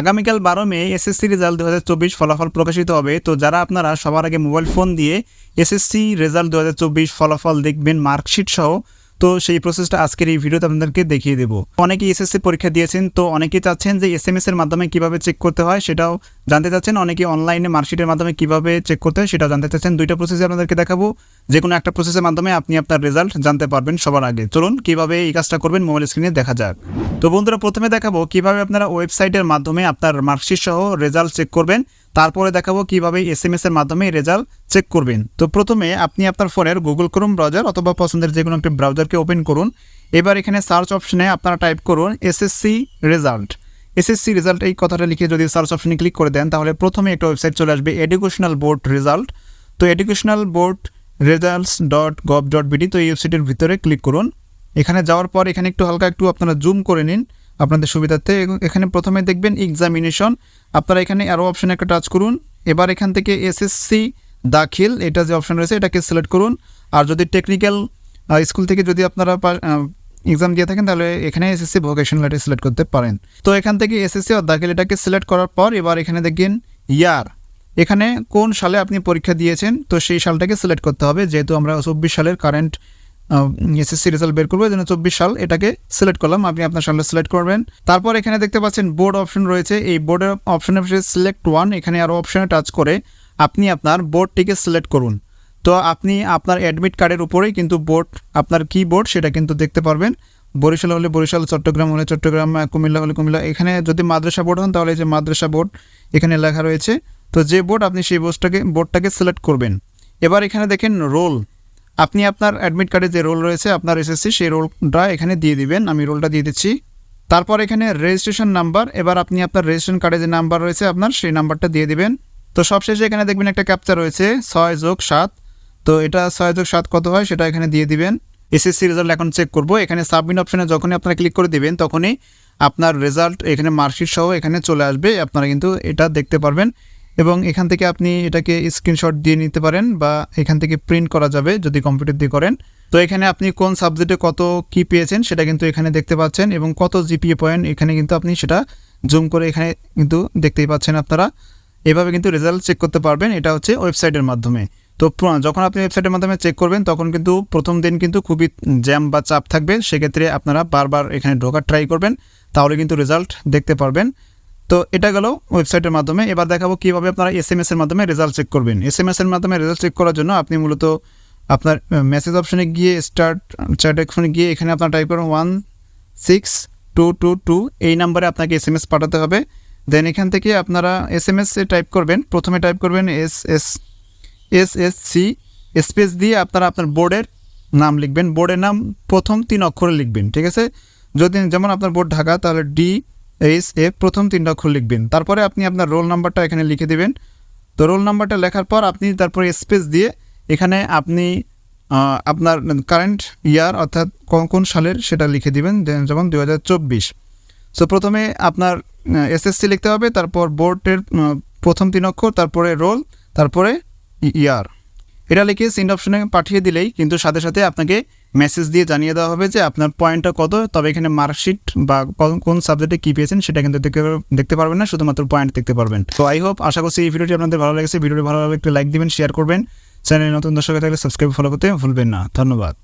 আগামীকাল বারো মে SSC result দু হাজার চব্বিশ ফলাফল প্রকাশিত হবে। তো যারা আপনারা সবার আগে মোবাইল ফোন দিয়ে এসএসসি রেজাল্ট দু হাজার চব্বিশ ফলাফল দেখবেন মার্কশিট সহ তো সেই প্রসেসটা আজকের এই ভিডিওতে আপনাদেরকে দেখিয়ে দেবো। অনেকেই এসএসসি পরীক্ষা দিয়েছেন, তো অনেকেই চাচ্ছেন যে এস এম এর মাধ্যমে কীভাবে চেক করতে হয় সেটাও জানতে চাচ্ছেন। অনেকে অনলাইনে মার্কশিটের মাধ্যমে কীভাবে চেক করতে হয় সেটাও জানতে চাচ্ছেন। দুইটা প্রসেসে আপনাদেরকে দেখাবো। যে কোনো একটা প্রসেসের মাধ্যমে আপনি আপনার রেজাল্ট জানতে পারবেন সবার আগে। চলুন, কীভাবে এই কাজটা করবেন মোবাইল স্ক্রিনে দেখা যাক। তো বন্ধুরা, প্রথমে দেখাবো কীভাবে আপনারা ওয়েবসাইটের মাধ্যমে আপনার মার্কশিট সহ রেজাল্ট চেক করবেন। তারপরে দেখাবো কীভাবে এস এম এর মাধ্যমে রেজাল্ট চেক করবেন। তো প্রথমে আপনি আপনার ফোনের গুগল ক্রোম ব্রাউজার অথবা পছন্দের যে কোনো একটি ব্রাউজারকে ওপেন করুন। এবার এখানে সার্চ অপশনে আপনারা টাইপ করুন এসএসসি রেজাল্ট এসএসসি রেজাল্ট এই কথাটা লিখে যদি সার্চ অপশনে ক্লিক করে দেন, তাহলে প্রথমে একটা ওয়েবসাইট চলে আসবে এডুকেশনাল বোর্ড রেজাল্ট তো educational board results dot gov dot BD তো এই ওয়েবসাইটের ভিতরে ক্লিক করুন। এখানে যাওয়ার পর এখানে একটু হালকা একটু আপনারা জুম করে নিন। আপনাদের সুবিধার্থে এখানে প্রথমে দেখবেন এক্সামিনেশন আপনারা এখানে আরও অপশনে একটা টাচ করুন। এবার এখান থেকে এসএসসি দাখিল, এটা যে অপশন রয়েছে, এটাকে সিলেক্ট করুন। আর যদি টেকনিক্যাল স্কুল থেকে যদি আপনারা এক্সাম দিয়ে থাকেন, তাহলে এখানে এসএসসি ভোকেশনাল এটা সিলেক্ট করতে পারেন। তো এখান থেকে এসএসসি আর দাখিল এটাকে সিলেক্ট করার পর এবার এখানে দেখবেন ইয়ার এখানে কোন সালে আপনি পরীক্ষা দিয়েছেন? তো সেই সালটাকে সিলেক্ট করতে হবে, যেহেতু আমরা চব্বিশ সালের কারেন্ট এসএসসি রেজাল্ট বের করব, এই জন্য চব্বিশ সাল এটাকে সিলেক্ট করলাম। আপনি আপনার সালটা সিলেক্ট করবেন। তারপর এখানে দেখতে পাচ্ছেন বোর্ড অপশন রয়েছে। এই বোর্ডের অপশনে সিলেক্ট ওয়ান এখানে আরও অপশনে টাচ করে আপনি আপনার বোর্ডটিকে সিলেক্ট করুন। তো আপনি আপনার অ্যাডমিট কার্ডের উপরেই কিন্তু বোর্ড আপনার কি বোর্ড সেটা কিন্তু দেখতে পারবেন। বরিশাল হলে বরিশাল, চট্টগ্রাম হলে চট্টগ্রাম, কুমিল্লা হলে কুমিল্লা। এখানে যদি মাদ্রাসা বোর্ড হন, তাহলে যে মাদ্রাসা বোর্ড এখানে লেখা রয়েছে। তো যে বোর্ড আপনি সেই বোর্ডটাকে বোর্ডটাকে সিলেক্ট করবেন। এবার এখানে দেখেন রোল আপনি আপনার অ্যাডমিট কার্ডে যে রোল রয়েছে, আপনার এসএসসি সেই রোলটা এখানে দিয়ে দিবেন। আমি রোলটা দিয়ে দিচ্ছি। তারপর এখানে রেজিস্ট্রেশন নাম্বার এবার আপনি আপনার রেজিস্ট্রেশন কার্ডে যে নাম্বার রয়েছে আপনার, সেই নাম্বারটা দিয়ে দিবেন। তো সবশেষে এখানে দেখবেন একটা ক্যাপচা রয়েছে, ছয় যোগ সাত। তো এটা ছয় যোগ সাত কত হয়, সেটা এখানে দিয়ে দিবেন। এসএসসি রেজাল্ট এখন চেক করব। এখানে সাবমিট অপশানে যখনই আপনারা ক্লিক করে দিবেন, তখনই আপনার রেজাল্ট এখানে মার্কশিট সহ এখানে চলে আসবে। আপনারা কিন্তু এটা দেখতে পারবেন। এবং এখান থেকে আপনি এটাকে স্ক্রিনশট দিয়ে নিতে পারেন বা এখান থেকে প্রিন্ট করা যাবে যদি কম্পিউটার দিয়ে করেন। তো এখানে আপনি কোন সাবজেক্টে কত কি পেয়েছেন সেটা কিন্তু এখানে দেখতে পাচ্ছেন এবং কত জিপিএ পয়েন্ট এখানে কিন্তু আপনি সেটা জুম করে এখানে কিন্তু দেখতেই পাচ্ছেন আপনারা। এভাবে কিন্তু রেজাল্ট চেক করতে পারবেন, এটা হচ্ছে ওয়েবসাইটের মাধ্যমে। তো যখন আপনি ওয়েবসাইটের মাধ্যমে চেক করবেন, তখন কিন্তু প্রথম দিন কিন্তু খুবই জ্যাম বা চাপ থাকবে। সেক্ষেত্রে আপনারা বারবার এখানে ঢোকার ট্রাই করবেন, তাহলে কিন্তু রেজাল্ট দেখতে পারবেন। তো এটা গেল ওয়েবসাইটের মাধ্যমে। এবার দেখাবো কীভাবে আপনারা এস এম এর মাধ্যমে রেজাল্ট চেক করবেন। এস এম এর মাধ্যমে রেজাল্ট চেক করার জন্য আপনি মূলত আপনার মেসেজ অপশনে গিয়ে স্টার্ট চ্যাট অপশনে গিয়ে এখানে আপনার টাইপ করুন one six two two two এই নাম্বারে আপনাকে এস এম এস পাঠাতে হবে। দেন এখান থেকে আপনারা এস এম এস টাইপ করবেন। প্রথমে টাইপ করবেন S S S S C space দিয়ে আপনারা আপনার বোর্ডের নাম লিখবেন। বোর্ডের নাম প্রথম তিন অক্ষরে লিখবেন, ঠিক আছে? যদি যেমন আপনার বোর্ড ঢাকা, তাহলে ডি এইচ এ প্রথম তিনটা অক্ষর লিখবেন। তারপরে আপনি আপনার রোল নাম্বারটা এখানে লিখে দেবেন। তো রোল নাম্বারটা লেখার পর আপনি তারপরে স্পেস দিয়ে এখানে আপনি আপনার কারেন্ট ইয়ার অর্থাৎ কোন- কোন সালের সেটা লিখে দিবেন। যেমন দু হাজার চব্বিশ। সো প্রথমে আপনার এসএসসি লিখতে হবে, তারপর বোর্ডের প্রথম তিন অক্ষর, তারপরে রোল তারপরে ইয়ার এটা লিখে সেন্ড অপশনে পাঠিয়ে দিলেই কিন্তু সাথে সাথে আপনাকে মেসেজ দিয়ে জানিয়ে দেওয়া হবে যে আপনার পয়েন্টটা কত, তবে এখানে মার্কশিট বা কোন- সাবজেক্টে কী পেয়েছেন সেটা কিন্তু দেখতে পারবেন না, শুধুমাত্র পয়েন্ট দেখতে পারবেন। তো আই হোপ আশা করছি এই ভিডিওটি আপনাদের ভালো লেগেছে। ভিডিওটি ভালো লাগলে একটু লাইক দিবেন শেয়ার করবেন। চ্যানেলে নতুন দর্শক থাকলে সাবস্ক্রাইব ফলো করতে ভুলবেন না। ধন্যবাদ।